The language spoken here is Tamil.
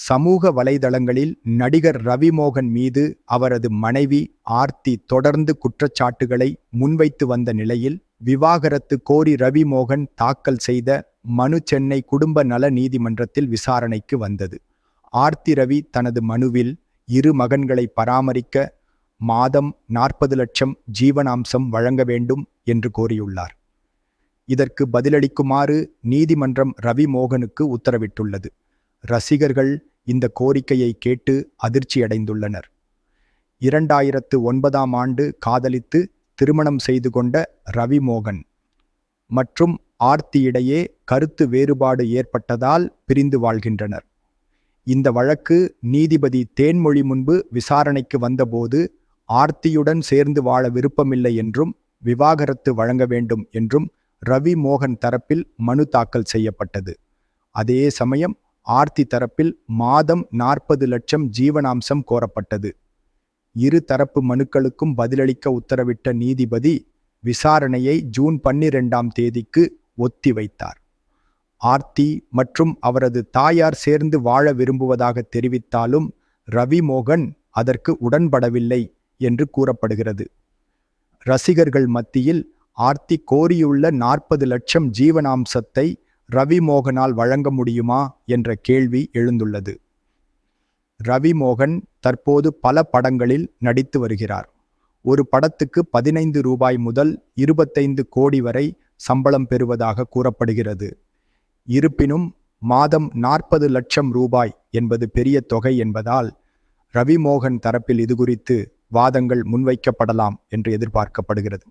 சமூக வலைதளங்களில் நடிகர் ரவிமோகன் மீது அவரது மனைவி ஆர்த்தி தொடர்ந்து குற்றச்சாட்டுகளை முன்வைத்து வந்த நிலையில் விவாகரத்து கோரி ரவிமோகன் தாக்கல் செய்த மனு சென்னை குடும்ப நல நீதிமன்றத்தில் விசாரணைக்கு வந்தது. ஆர்த்தி ரவி தனது மனுவில் இரு மகன்களை பராமரிக்க மாதம் நாற்பது லட்சம் ஜீவனாம்சம் வழங்க வேண்டும் என்று கோரியுள்ளார். இதற்கு பதிலளிக்குமாறு நீதிமன்றம் ரவிமோகனுக்கு உத்தரவிட்டுள்ளது. ரசிகர்கள் இந்த கோரிக்கையை கேட்டு அதிர்ச்சியடைந்துள்ளனர். இரண்டாயிரத்து ஒன்பதாம் ஆண்டு காதலித்து திருமணம் செய்து கொண்ட ரவிமோகன் மற்றும் ஆர்த்தியிடையே கருத்து வேறுபாடு ஏற்பட்டதால் பிரிந்து வாழ்கின்றனர். இந்த வழக்கு நீதிபதி தேன்மொழி முன்பு விசாரணைக்கு வந்தபோது ஆர்த்தியுடன் சேர்ந்து வாழ விருப்பமில்லை என்றும் விவாகரத்து வழங்க வேண்டும் என்றும் ரவி மோகன் தரப்பில் மனு தாக்கல் செய்யப்பட்டது. அதே சமயம் ஆர்த்தி தரப்பில் மாதம் நாற்பது லட்சம் ஜீவனாம்சம் கோரப்பட்டது. இரு தரப்பு மனுக்களுக்கும் பதிலளிக்க உத்தரவிட்ட நீதிபதி விசாரணையை ஜூன் பன்னிரெண்டாம் தேதிக்கு ஒத்திவைத்தார் ஆர்த்தி மற்றும் அவரது தாயார் சேர்ந்து வாழ விரும்புவதாக தெரிவித்தாலும் ரவி மோகன் அதற்கு உடன்படவில்லை என்று கூறப்படுகிறது. ரசிகர்கள் மத்தியில் ஆர்த்தி கோரியுள்ள நாற்பது லட்சம் ஜீவனாம்சத்தை ரவி மோகனால் வழங்க முடியுமா என்ற கேள்வி எழுந்துள்ளது. ரவி மோகன் தற்போது பல படங்களில் நடித்து வருகிறார். ஒரு படத்துக்கு பதினைந்து ரூபாய் முதல் இருபத்தைந்து கோடி வரை சம்பளம் பெறுவதாக கூறப்படுகிறது. இருப்பினும் மாதம் நாற்பது லட்சம் ரூபாய் என்பது பெரிய தொகை என்பதால் ரவிமோகன் தரப்பில் தரப்பில் இதுகுறித்து வாதங்கள் முன்வைக்கப்படலாம் என்று எதிர்பார்க்கப்படுகிறது.